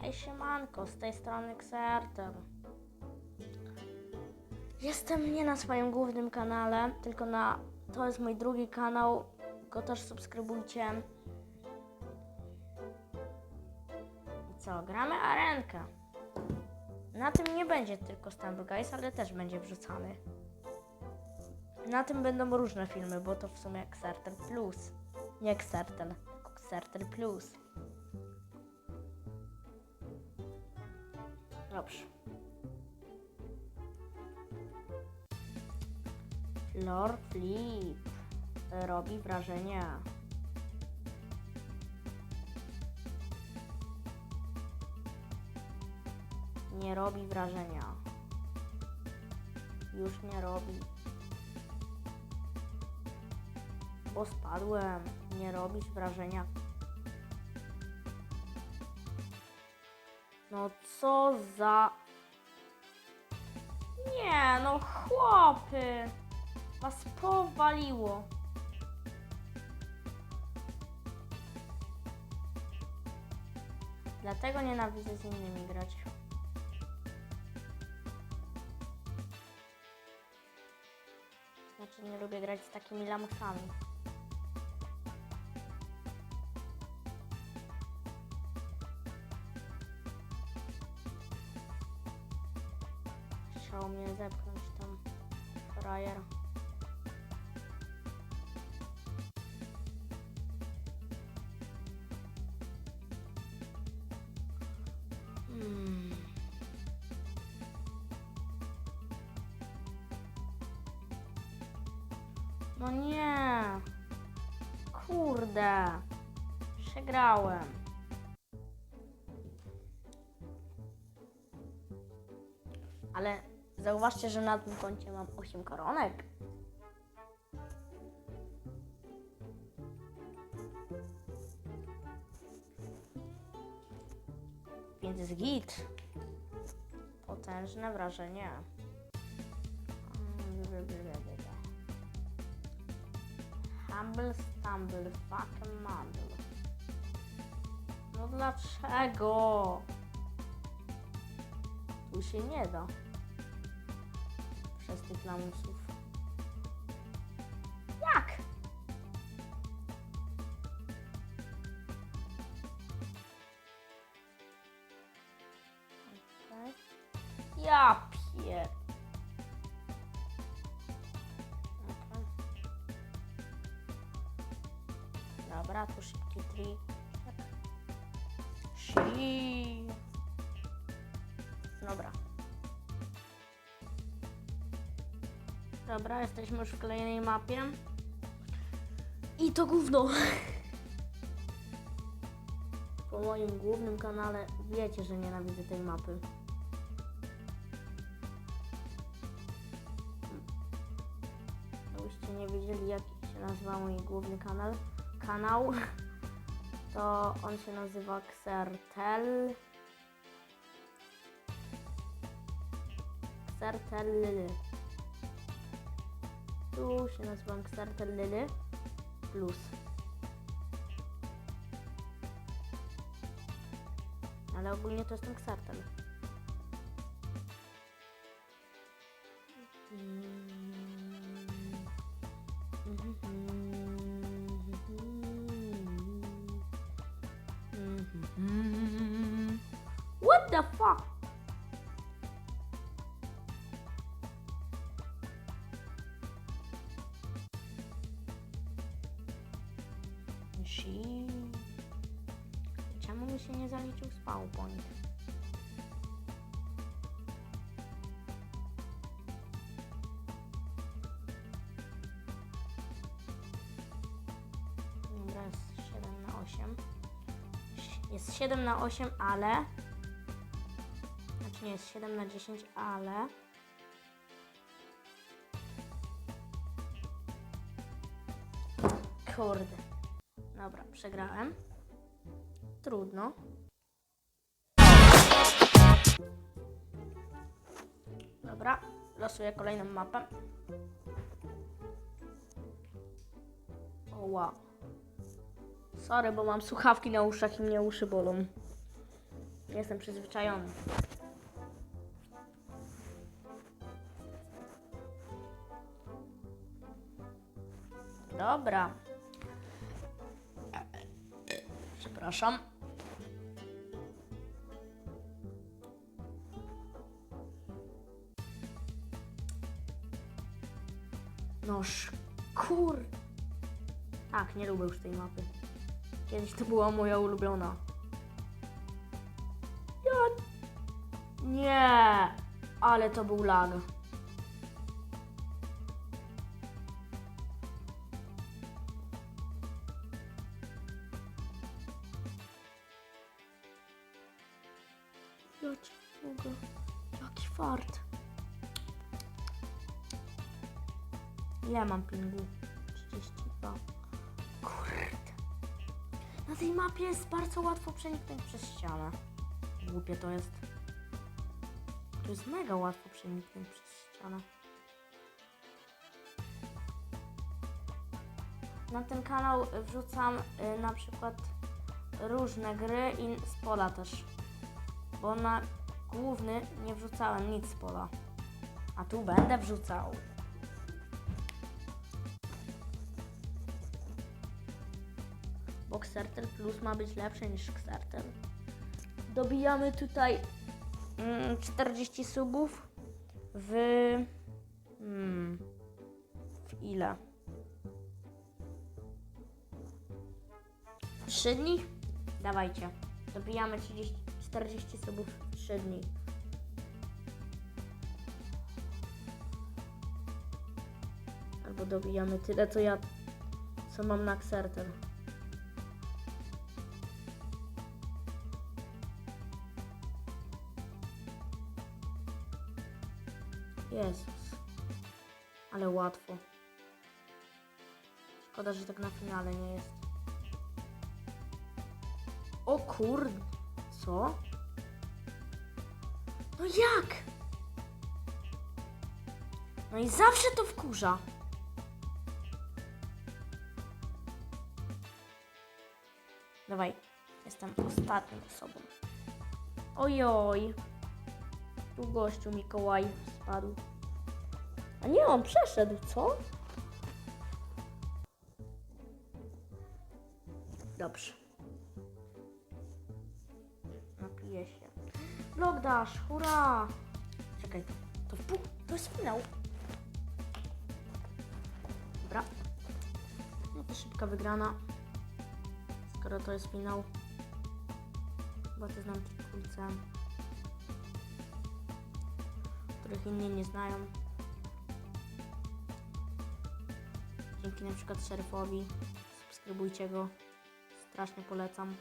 Hej siemanko, z tej strony Xerter. Jestem nie na swoim głównym kanale, tylko na... To jest mój drugi kanał, go też subskrybujcie. I co, gramy arenkę. Na tym nie będzie tylko Stumble Guys, ale też będzie wrzucany. Na tym będą różne filmy, bo to w sumie Xerter Plus. Nie Xerter, tylko Xerter Plus. Dobrze. Floor flip. Robi wrażenie. Nie robi wrażenia. Już nie robi. Bo spadłem. Nie robisz wrażenia. Co za... Nie, no chłopy! Was powaliło. Dlatego nienawidzę z innymi grać. Znaczy nie lubię grać z takimi lamusami. No nie. Kurde. Przegrałem. Ale zauważcie, że na tym koncie mam 8 koronek. Więc jest git. Potężne wrażenie. Humble stumble, fucking mumble. No dlaczego? Tu się nie da. Przez tych lamusów. Dobra, jesteśmy już w kolejnej mapie. I to gówno. Po moim głównym kanale wiecie, że nienawidzę tej mapy. Gdybyście nie wiedzieli, jak się nazywa mój główny kanał, kanał, to on się nazywa Xertel. Xertel. Tu się nazywam Xertel Plus. Ale ogólnie to jestem Xertel. Jest 7 na 8, ale... Znaczy nie, jest 7 na 10, ale... Kurde. Dobra, przegrałem. Trudno. Dobra, losuję kolejną mapę. O wow. Sorry, bo mam słuchawki na uszach i mnie uszy bolą. Jestem przyzwyczajony. Dobra. Przepraszam. Noż kur... Tak, nie lubię już tej mapy. Kiedyś to była moja ulubiona. Ja... Nie, ale to był lag. Ja ci mogę. Jaki fart. Ile mam pingu? Tej mapie jest bardzo łatwo przeniknąć przez ścianę. Głupie to jest. To jest mega łatwo przeniknąć przez ścianę. Na ten kanał wrzucam y, na przykład różne gry i z pola też. Bo na główny nie wrzucałem nic z pola. A tu będę wrzucał. Bo Xertel Plus ma być lepszy niż Xertel. Dobijamy tutaj mm, 40 subów w... Mm, w ile? 3 dni? Dawajcie. Dobijamy 30, 40 subów w 3 dni. Albo dobijamy tyle, co ja, co mam na Xertel. Jezus. Ale łatwo. Szkoda, że tak na finale nie jest. O kurde. Co? No jak? No i zawsze to wkurza. Dawaj. Jestem ostatnią osobą. Ojoj. Tu gościu Mikołaj spadł. A nie, on przeszedł, co? Dobrze. Napiję się. Blok dash, hurra! Czekaj, to, to, to jest finał. Dobra. No to szybka wygrana. Skoro to jest finał. Chyba to znam kulce których inni nie znają. Dzięki na przykład szeryfowi. Subskrybujcie go. Strasznie polecam.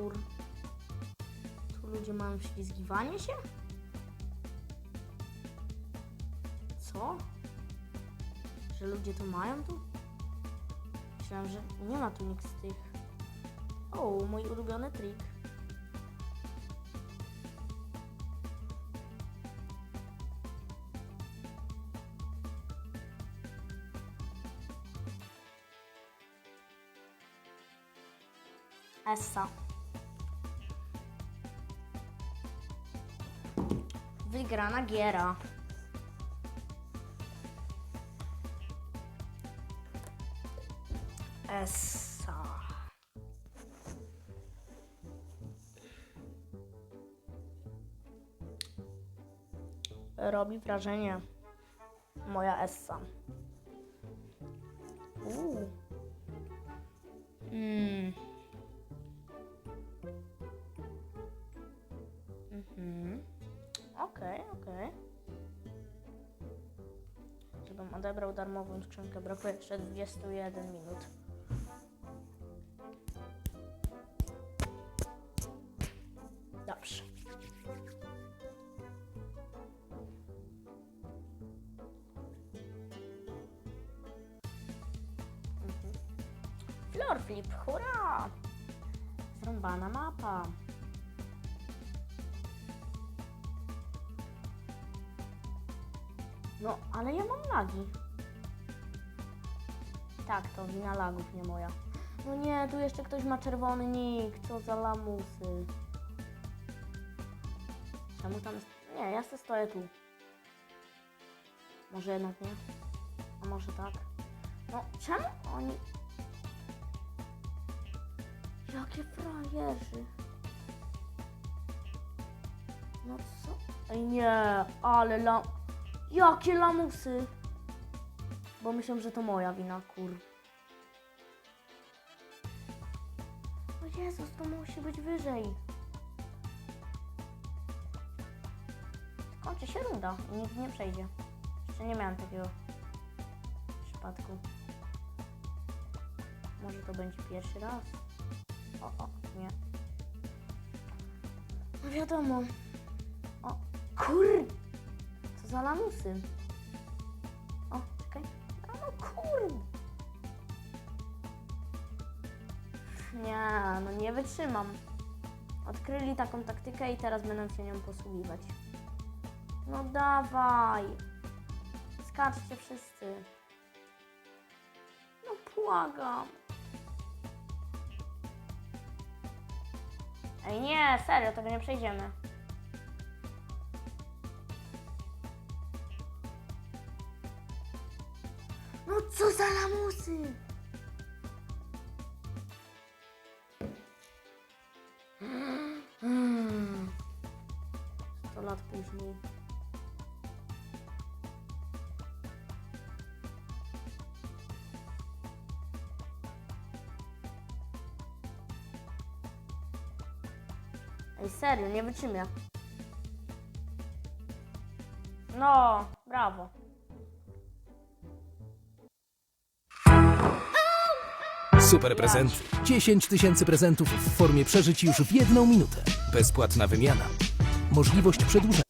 Kur... Tu ludzie mają ślizgiwanie się? Co? Że ludzie to mają tu? Myślałem, że nie ma tu nikt z tych. O, mój ulubiony trik. Essa. Wygrana giera. Essa. Robi wrażenie moja Essa. odebrał darmową skrzynkę. Brakuje jeszcze 21 minut. Dobrze. Mhm. Floor flip, hurra! Zrąbana mapa. No, ale ja mam lagi. Tak, to wina lagów, nie moja. No nie, tu jeszcze ktoś ma czerwony nick, co za lamusy. Czemu tam... Nie, ja se stoję tu. Może jednak nie? A może tak? No, czemu oni... Jakie frajerzy. No co? Ej nie, ale lam... Jakie lamusy. Bo myślę, że to moja wina, kur. O Jezus, to musi być wyżej. Kończy się runda nikt nie przejdzie. Jeszcze nie miałem takiego przypadku. Może to będzie pierwszy raz. O, o, nie. No wiadomo. O, kur... Co za lamusy. Nie, no nie wytrzymam. Odkryli taką taktykę i teraz będą się nią posługiwać. No dawaj. Skaczcie wszyscy. No błagam. Ej nie, serio, tego nie przejdziemy. No co za lamusy! Serio, nie wytrzymia. No, brawo. Super prezenty. 10 tysięcy prezentów w formie przeżyć już w jedną minutę. Bezpłatna wymiana. Możliwość przedłużenia.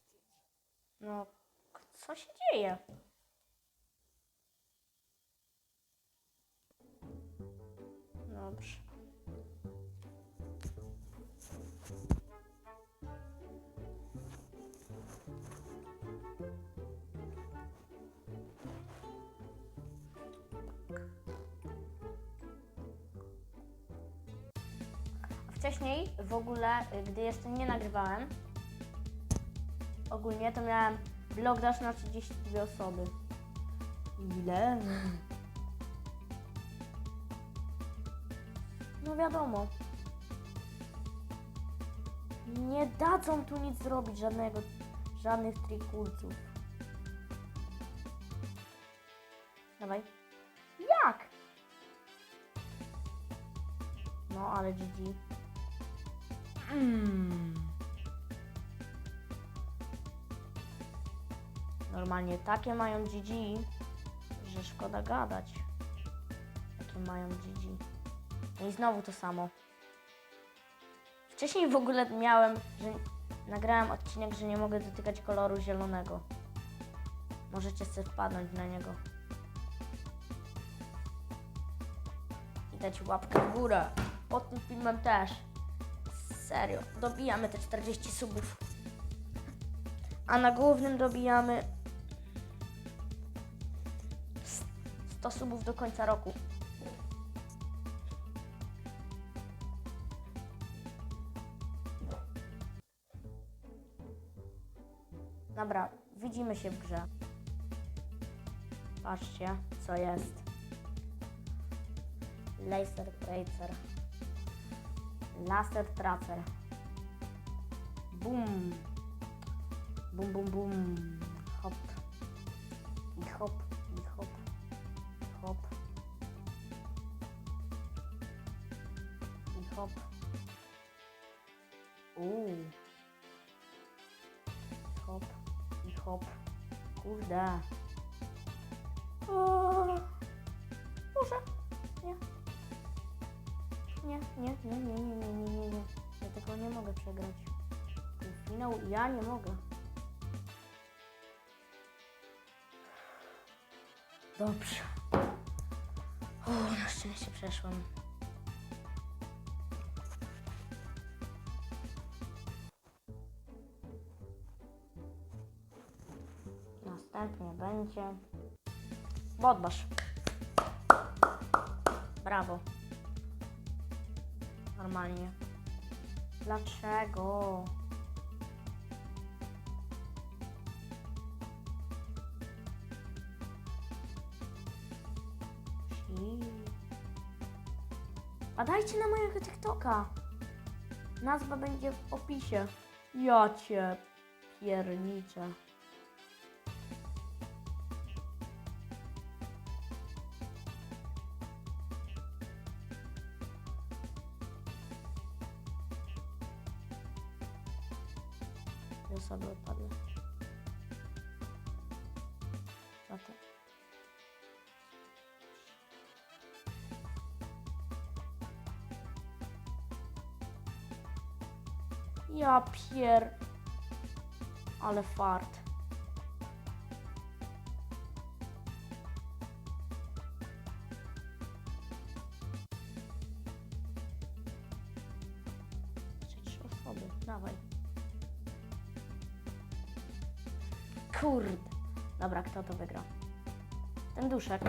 Wcześniej w ogóle, y, gdy jeszcze nie nagrywałem, ogólnie to miałem blog dasz na 32 osoby. Ile? No wiadomo. Nie dadzą tu nic zrobić, żadnego, żadnych trikulców. Dawaj. Jak? No, ale GG. Mm. Normalnie takie mają GG, że szkoda gadać. Jakie mają GG. No i znowu to samo. Wcześniej w ogóle miałem, że nagrałem odcinek, że nie mogę dotykać koloru zielonego. Możecie sobie wpadnąć na niego. I dać łapkę w górę. Pod tym filmem też. Serio, dobijamy te 40 subów. A na głównym dobijamy 100 subów do końca roku. Dobra, widzimy się w grze. Patrzcie, co jest. Laser Tracer. Laser Tracer. Bum. Bum, bum, bum. Hop. I hop, i hop. Hop. I hop. Uuu. Hop. I hop. Kurde. Może. Nie. Nie, nie, nie, nie, nie, nie, nie, nie. Ja tego nie mogę przegrać. Półfinał i ja nie mogę. Dobrze. O, na szczęście przeszłem. Następnie będzie Bodbasz. Brawo. Normalnie. Dlaczego? Ci. A dajcie na mojego TikToka. Nazwa będzie w opisie. Ja cię pierniczę. Ja pier... Ale fart. Trzy osoby, dawaj. Kurde. Dobra, kto to wygra? Ten duszek.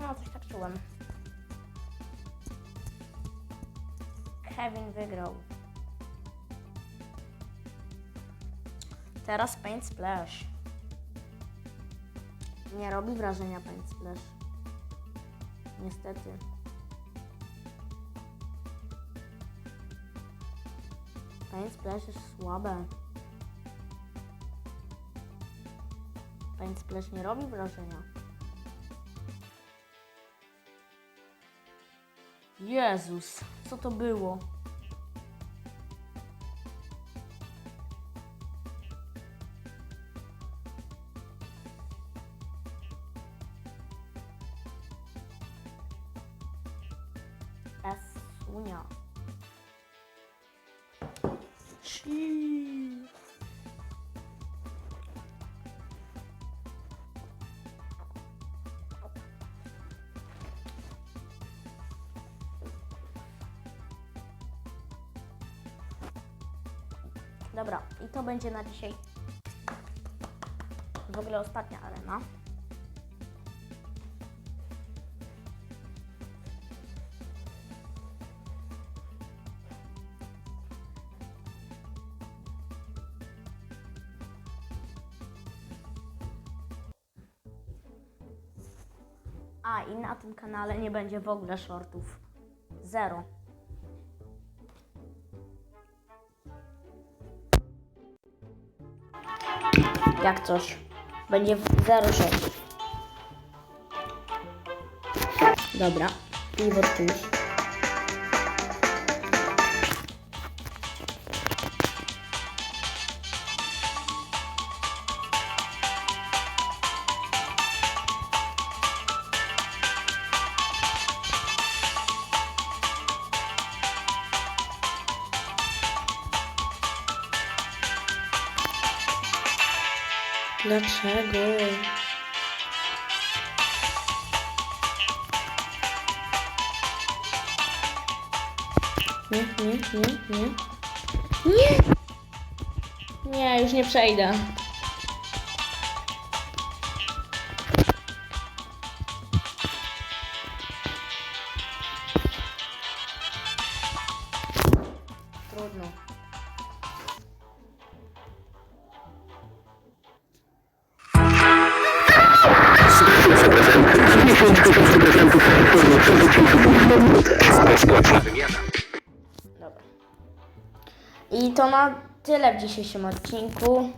No, coś tak czułem. Kevin wygrał. Teraz Paint Splash. Nie robi wrażenia Paint Splash. Niestety. Paint Splash jest słabe. Paint Splash nie robi wrażenia. Jezus, co to było? Esunia. Shii. Dobra, i to będzie na dzisiaj w ogóle ostatnia arena. A i na tym kanale nie będzie w ogóle shortów. Zero. Jak coś. Będzie w 0,6. Dobra. Piwo tuż. Dlaczego? Nie, nie, nie, nie. Nie! Nie, już nie przejdę. Trudno. I to na tyle w dzisiejszym odcinku.